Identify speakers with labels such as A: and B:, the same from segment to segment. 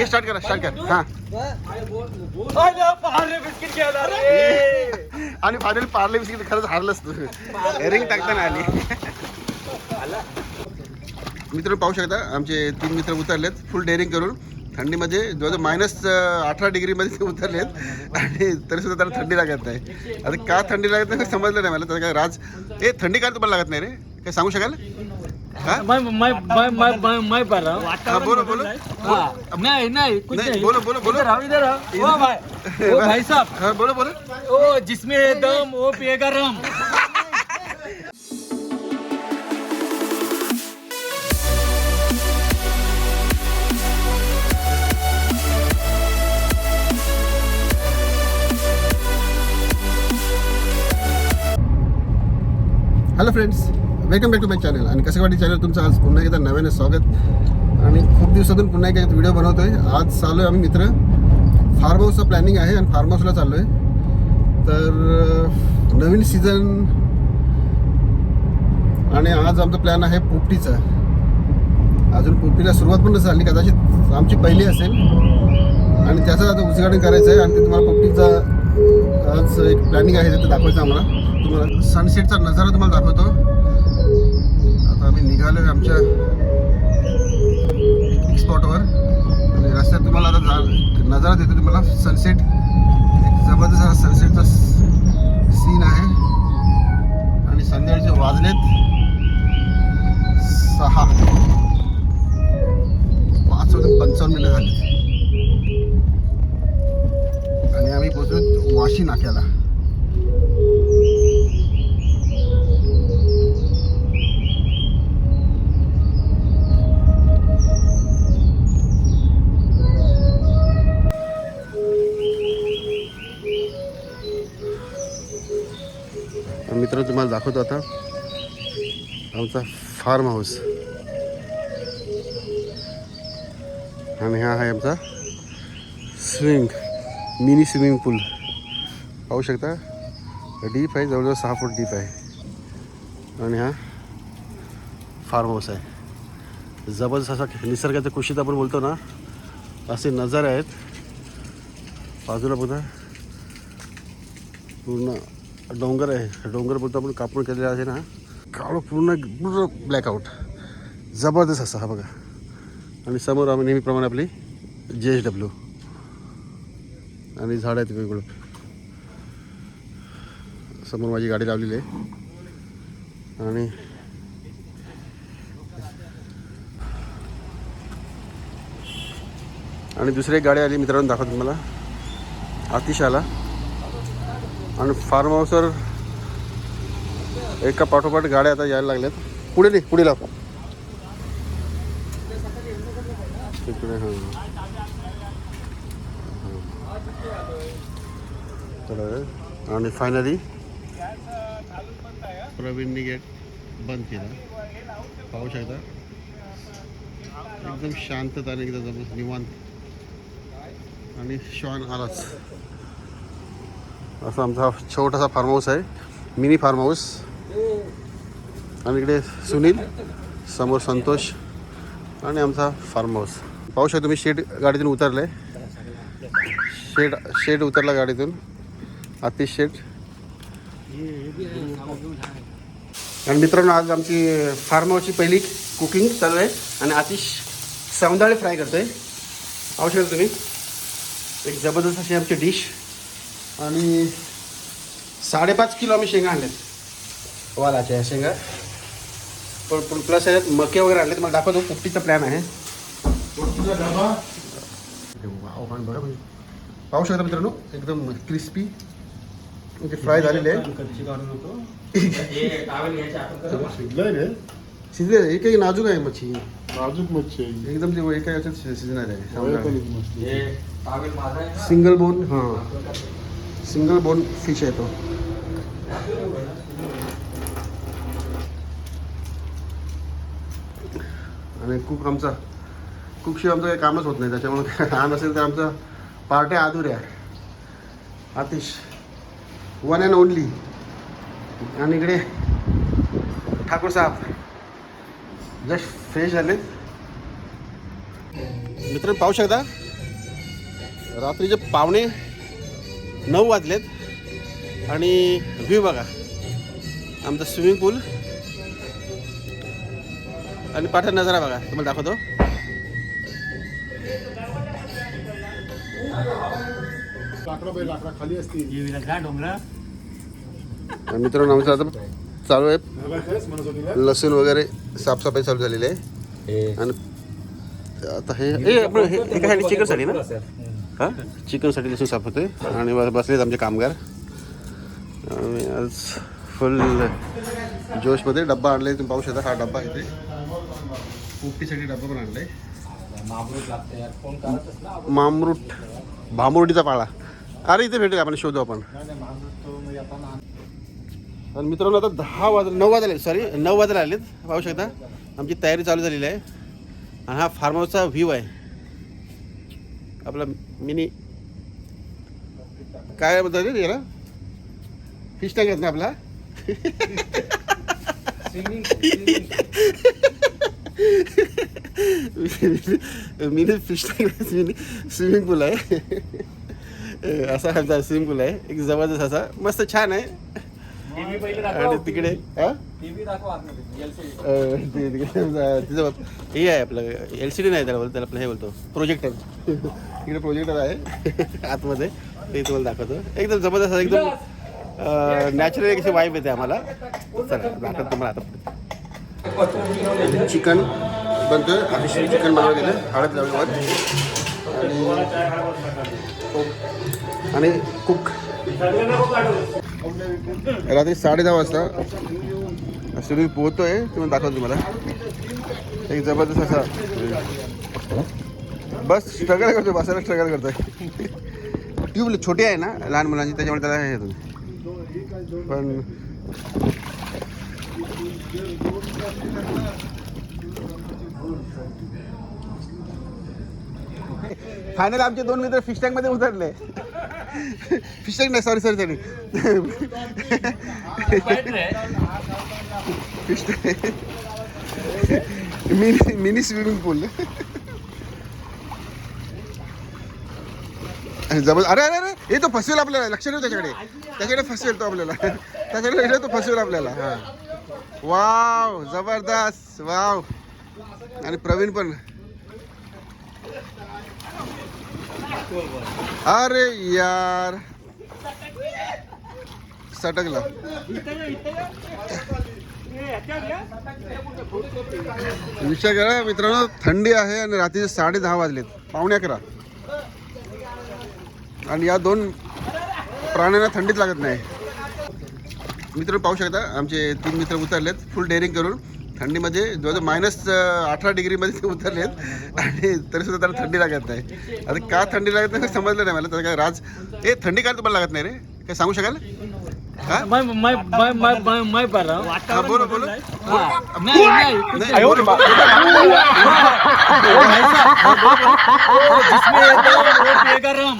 A: घे स्टार्ट करा स्टार्ट कर. हा. आणि फायनली पार्ले बिस्किट खरंच हारलंच तू. रिंग टाकताना आली. मित्र पाहू शकता आमचे तीन मित्र उतरलेत फुल डेअरिंग करून. थंडीमध्ये जवळजवळ मायनस अठरा डिग्रीमध्ये ते उतरलेत. आणि तरी सुद्धा त्याला थंडी लागत नाही. आता का थंडी लागत नाही समजलं नाही मला. त्याचा काय राज ए थंडी का तुम्हाला लागत नाही रे? काय सांगू शकाल? हा?
B: मैं मैं मैं मैं मैं मैं पढ़ रहा हूँ।
A: हाँ, बोलो, बोलो।
B: हाँ, नहीं नहीं कुछ
A: नहीं,
B: नहीं।
A: बोलो, बोलो, बोलो।
B: इधर आओ इधर आओ। ओ भाई ओ भाई साहब।
A: हा बोलो बोलो।
B: ओ जिसमें है दम वो पिएगा rum.
A: Hello friends welcome back to my channel आणि कसं वाटी चॅनल तुमचं आज पुन्हा एकदा नव्याने स्वागत. आणि खूप दिवसातून पुन्हा एकदा व्हिडिओ बनवतो आहे आज चालू आहे आम्ही मित्र. फार्म हाऊसचं प्लॅनिंग आहे आणि फार्म हाऊसला चाललो आहे तर नवीन सीझन आणि आज आमचा प्लॅन आहे पोपटीचा. अजून पोपटीला सुरुवात पण झाली. कदाचित आमची पहिली असेल. आणि त्याचं आता उद्घाटन करायचं आहे आणि ते तुम्हाला पोपटीचा आज एक प्लॅनिंग आहे. ते दाखवायचं आम्हाला. तुम्हाला सनसेटचा नजारा तुम्हाला दाखवतो. आम्ही निघालो आमच्या पिकनिक स्पॉटवर आणि रस्त्यात तुम्हाला आता जा नजारा देतो तुम्हाला. सनसेट एक जबरदस्त हा सनसेटचा सीन आहे. आणि संध्याकाळचे वाजलेत. सहा. पाच वाजून पंचावन्न मिनिटं झाली आणि आम्ही पोचलो वाशी नाक्याला. मित्रांनो तुम्हाला दाखवतो आता. आमचा फार्म हाऊस आणि हा आहे आमचा स्विमिंग मिनी स्विमिंग पूल पाहू शकता? डीप आहे जवळजवळ सहा फूट डीप आहे. आणि हा फार्म हाऊस आहे. जबरदस्त असा निसर्गाच्या कुशीत आपण बोलतो ना असे नजारे आहेत. बाजूला बघा. पूर्ण डोंगर आहे. डोंगर बोलतो आपण कापून केलेला आहे ना. काळ पूर्ण पूर्ण ब्लॅकआउट जबरदस्त असा हा बघा. आणि समोर आम्ही नेहमीप्रमाणे आपली जे एच डब्ल्यू आणि झाडं आहेत वेगवेगळं. समोर माझी गाडी लावलेली आहे. आणि आणि दुसरी एक गाडी आली मित्रांनो दाखवतो तुम्हाला. आतिश आला आणि फार्म हाऊसवर एका पाठोपाठ गाड्या आता यायला लागल्यात. पुढे नाही पुढे लाव. तिकडे हां. तर आणि फायनली प्रवीणनी गेट बंद केला. पाहू शकता. एकदम शांतता आणि एकदम जबरदस्त निवांत. आणि श्वान आलाच. असा आमचा छोटासा फार्म हाऊस आहे. मिनी फार्म हाऊस आणि इकडे सुनील समोर संतोष आणि आमचा फार्म हाऊस पाहू शकता तुम्ही शेड गाडीतून उतरलं आहे शेड शेड उतरला गाडीतून. आतिश शेड. आणि मित्रांनो आज आमची फार्म हाऊसची पहिली कुकिंग चालू आहे आणि आतिश सौंदाळे फ्राय करतोय. पाहू शकता तुम्ही. एक जबरदस्त अशी आमची डिश आणि साडेपाच किलो आम्ही शेंगा आणल्यात वालाच्या या शेंगा. पण पण प्लस याच्यात मके वगैरे आणले मला दाखवतो पोपटीचा प्लॅन आहे. वाव, बघा म्हणजे. पाहू शकता मित्रांनो एकदम क्रिस्पी म्हणजे फ्राय झालेले आहे. शिजले एक एक नाजूक आहे मच्छी.
C: नाजूक मच्छी आहे.
A: एकदम ते एका याच्यात शिजणार आहे. सिंगल बोन हां सिंगल बोन फिश आहे तो. आणि कुक आमचा कुकशिवाय आमचं काही कामच होत नाही त्याच्यामुळे हा नसेल तर आमचं पार्ट्या अधुऱ्या आतिश वन अँड ओनली आणि इकडे ठाकूर साहेब. जस्ट फ्रेश झाले. मित्र पाहू शकता? रात्रीचे पाहुणे नऊ वाजलेत आणि व्ह्यू बघा आमचा स्विमिंग पूल आणि पाठा नजारा बघा तुम्हाला दाखवतो मित्रांनो आमचं आता चालू आहे लसूण वगैरे साफसफाई चालू झालेली आहे आणि आता हे हे हे हे चिकनसाठी ना हां? चिकनसाठी लसूण साफ होते आणि बस बसलेत आमचे कामगार. आणि आज फुल जोशमध्ये डब्बा आणले तुम्ही पाहू शकता हा डब्बा इथे. पोपटीसाठी डब्बा पण आणलाय. मामरूट भांबुर्डीचा पाळा. अरे इथे भेटेल आपण शोधू आपण. आणि मित्रांनो आता दहा वाज नऊ वाजले सॉरी नऊ वाजले आलेत. पाहू शकता आमची तयारी चालू झालेली आहे. आणि हा फार्म हाऊसचा व्ह्यू आहे. आपला मिनी काय म्हणतात रे याला फिश टँक आहेत ना आपला? Mini fish tank mini swimming pool आहे. असा आमचा स्विमिंग पूल आहे. एक जबरदस्त असा. मस्त छान आहे. आणि तिकडे तिचं हे आहे आपलं एल सी डी नाही त्याला बोलतो त्याला आपलं हे बोलतो प्रोजेक्टर तिकडे प्रोजेक्टर आहे आतमध्ये. ते तुम्हाला दाखवतो. एकदम जबरदस्त एकदम नॅचरल एक वाईब येते आम्हाला. चला दाखवतो तुम्हाला आता चिकन बनतोय अतिशय चिकन बनवलं गेलं. हळद लावल्यावर आणि आणि कुक रात्री साडे दहा वाजता स्टुडिओ पोहतोय तुम्ही दाखवतो तुम्हाला एक जबरदस्त असा बस स्ट्रगल करतो बसायला स्ट्रगल करतोय ट्यूब छोटी आहे ना लहान मुलांची त्याच्यामुळे त्याला हे तुम्ही पण फायनल आमचे दोन मित्र फिश टँकमध्ये उतरले. फिश टँक नाही sorry sorry sorry fish mini mini swimming pool जबर अरे अरे अरे हे तो फसवेल आपल्याला लक्ष ठेव त्याच्याकडे. त्याच्याकडे फसवेल तो आपल्याला. त्याच्याकडे तो फसवेल आपल्याला. हा. वाव जबरदस्त. वाव आणि प्रवीण पण. अरे यार. सटकला. विचार करा मित्रांनो थंडी आहे आणि रात्रीचे साडे दहा वाजलेत. पावणे अकरा. आणि या दोन प्राण्यांना थंडीच लागत नाही. मित्र पाहू शकता आमचे तीन मित्र उतरलेत. फुल डेअरिंग करून. थंडीमध्ये जवळजवळ मायनस अठरा डिग्रीमध्ये ते उतरलेत आणि तरीसुद्धा त्यांना थंडी लागत नाही आता का थंडी लागत नाही हे समजलं नाही मला त्याचं काय राज ए थंडी काय तुम्हाला लागत नाही रे काय सांगू शकाल हा
B: मैं मैं मैं मैं मैं मैं पढ़ रहा हूँ
A: हा, बोलो बोलो
B: हाँ, नहीं नहीं कुछ
A: नाही, बोलो, बोलो.
B: वो भाई साहब वो जिसमें ये दम वो पिएगा रम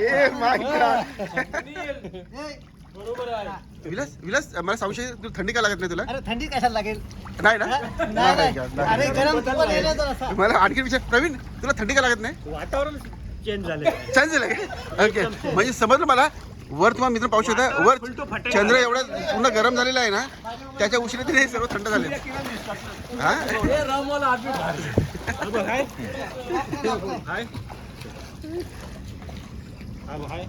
A: ए माय गॉड विलास विलास मला सांगू शकेल तुला थंडी का लागत नाही तुला?
D: अरे थंडी कशाला लागेल?
A: नाही ना?
D: नाही
A: my
D: नाही.
A: God, नाही.
D: अरे गरम तुपात येईल तर असा
A: मला आणखी विचार प्रवीण तुला थंडी का लागत नाही?
B: वातावरण चेंज झाले
A: छान झालं का? ओके म्हणजे समजलं मला वर तुम्हाला मित्र पाहू शकता वर चंद्र एवढा पूर्ण गरम झालेला आहे ना त्याच्या उष्णतेने हे सर्व थंड झाले. हा?
B: हाय. हाय.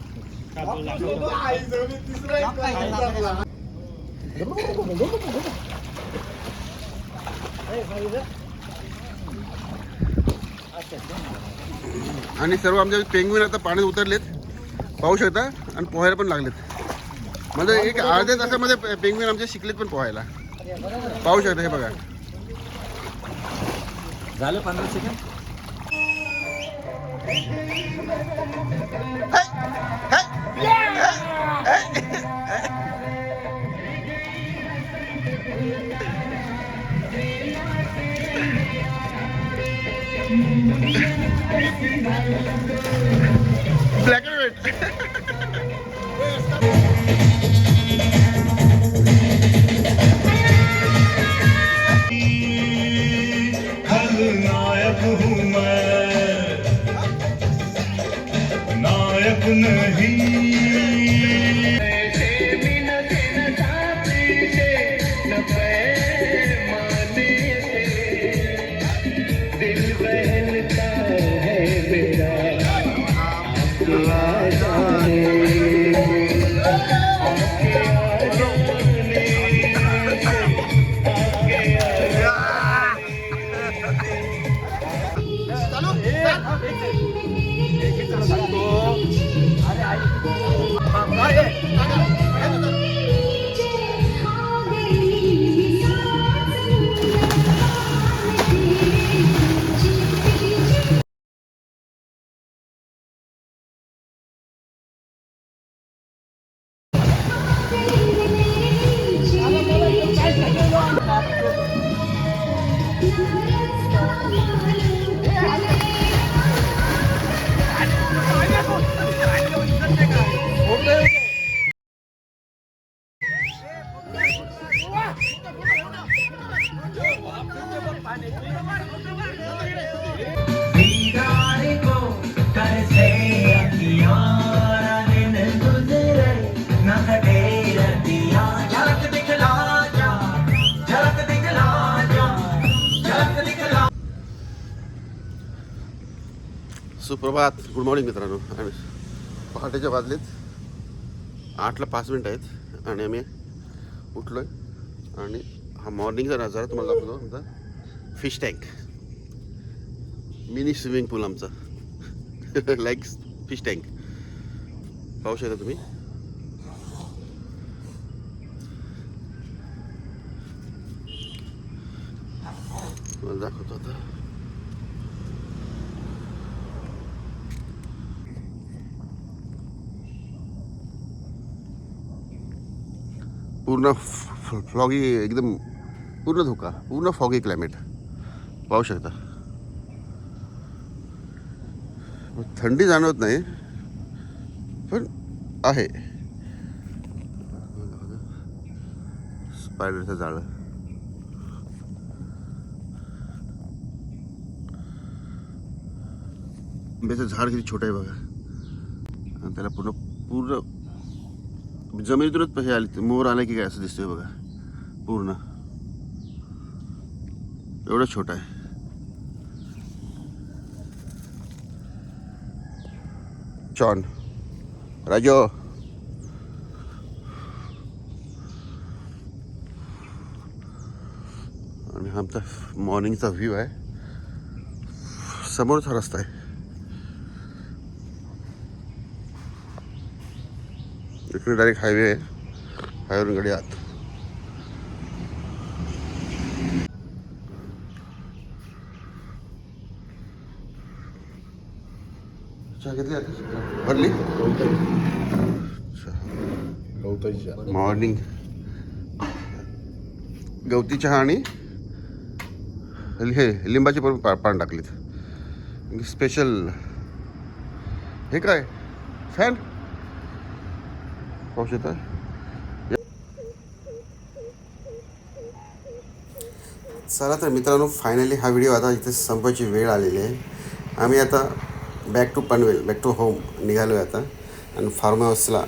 A: आणि सर्व आमच्या पेंगविन आता पाण्यात उतरलेत. पाहू शकता. आणि पोहायला पण लागलेत. म्हणजे एक अर्ध्या तासामध्ये पेंगविन आमचे शिकलेत पण पोहायला. पाहू शकता हे बघा.
B: झालं पंधरा सेकंड
E: Yeah.
A: सुप्रभात. गुड मॉर्निंग मित्रांनो. आणि पहाटेच्या वाजलेत आठला पाच मिनटं आहेत आणि आम्ही उठलो आहे आणि हा मॉर्निंगचा नजारा तुम्हाला दाखवतो आमचा. Fish tank mini swimming pool आमचा. लाईक फिश टँक पाहू शकता तुम्ही. तुम्हाला दाखवतो आता. पूर्ण फ्लॉगी एकदम पूर्ण धोका, पूर्ण फॉगी क्लायमेट पाहू शकता. थंडी जाणवत नाही, पण आहे. स्पायडरचं आंब्याचं झाड किती छोटं आहे बघा. आणि त्याला पूर्ण पूर्ण, जमिनीतूनच हे आले, मोर आले की काय असं दिसतोय बघा. पूर्ण। एवढं छोटं आहे. चॉन, राजो. आणि हा आमचा मॉर्निंगचा व्ह्यू आहे. समोरचा रस्ता आहे. इकडे डायरेक्ट हायवे आहे. हायवेवरून गाडी आत. चहा घेतली आता? भरली?
C: गवताईच्या.
A: मॉर्निंग गवती चहा आणि हे लिंबाचे पण पा पान टाकलेत. स्पेशल हे काय? फॅन पाहू शकता चला तर मित्रांनो फायनली हा व्हिडिओ आता इथे संपायची वेळ आलेली आहे. आम्ही आता back to Panvel back to home निघालो आहे आता. आणि फार्म हाऊसला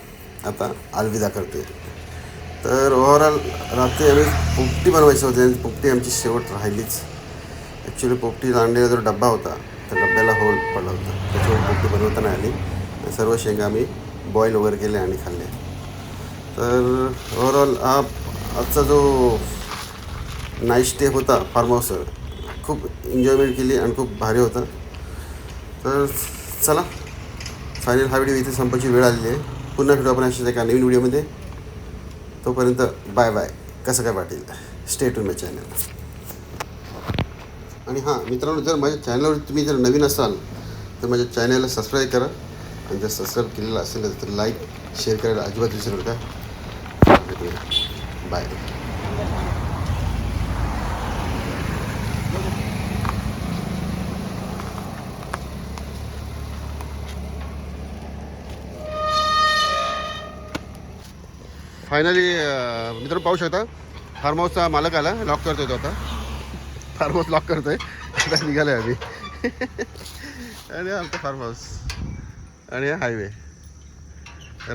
A: आता अलविदा करते तर ओव्हरऑल रात्री आम्ही पोपटी बनवायची होती आणि पोपटी आमची शेवट राहिलीच. ॲक्च्युली पोपटी आणलेला जो डब्बा होता त्या डब्याला होल पडला होता. त्याच्यावर पोपटी बनवता नाही आली. आणि सर्व शेंगा आम्ही बॉईल वगैरे केले आणि खाल्ले. तर ओव्हरऑल हा आजचा जो नाईट स्टे होता फार्म हाऊसवर खूप एन्जॉयमेंट केली आणि खूप भारी होता. तर चला. फायनल हा व्हिडिओ इथे संपायची वेळ आलेली आहे. पुन्हा भेटू आपण अशाच एका नवीन व्हिडिओमध्ये तोपर्यंत बाय बाय कसं काय वाटेल? स्टे टू माय चॅनल आणि हां मित्रांनो जर माझ्या चॅनलवर तुम्ही जर नवीन असाल तर माझ्या चॅनलला सबस्क्राईब करा. आणि जर सबस्क्राईब केलेलं असेल तर लाईक शेअर करायला अजिबात विसरू नका. भेटूया बाय फायनली मित्र पाहू शकता फार्म हाऊसचा मालक आला लॉक करतोय तो आता. फार्म हाऊस लॉक करतोय. आता निघालोय आहे आम्ही. आणि आमचं फार्म हाऊस आणि हायवे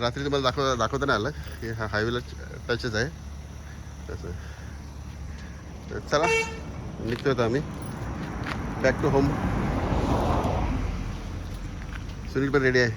A: रात्री तुम्हाला दाखव दाखवताना आलं की हा हायवेला टचच आहे. तसं. चला निघतो होतो आम्ही. बॅक टू होम सुनील पण रेडी आहे.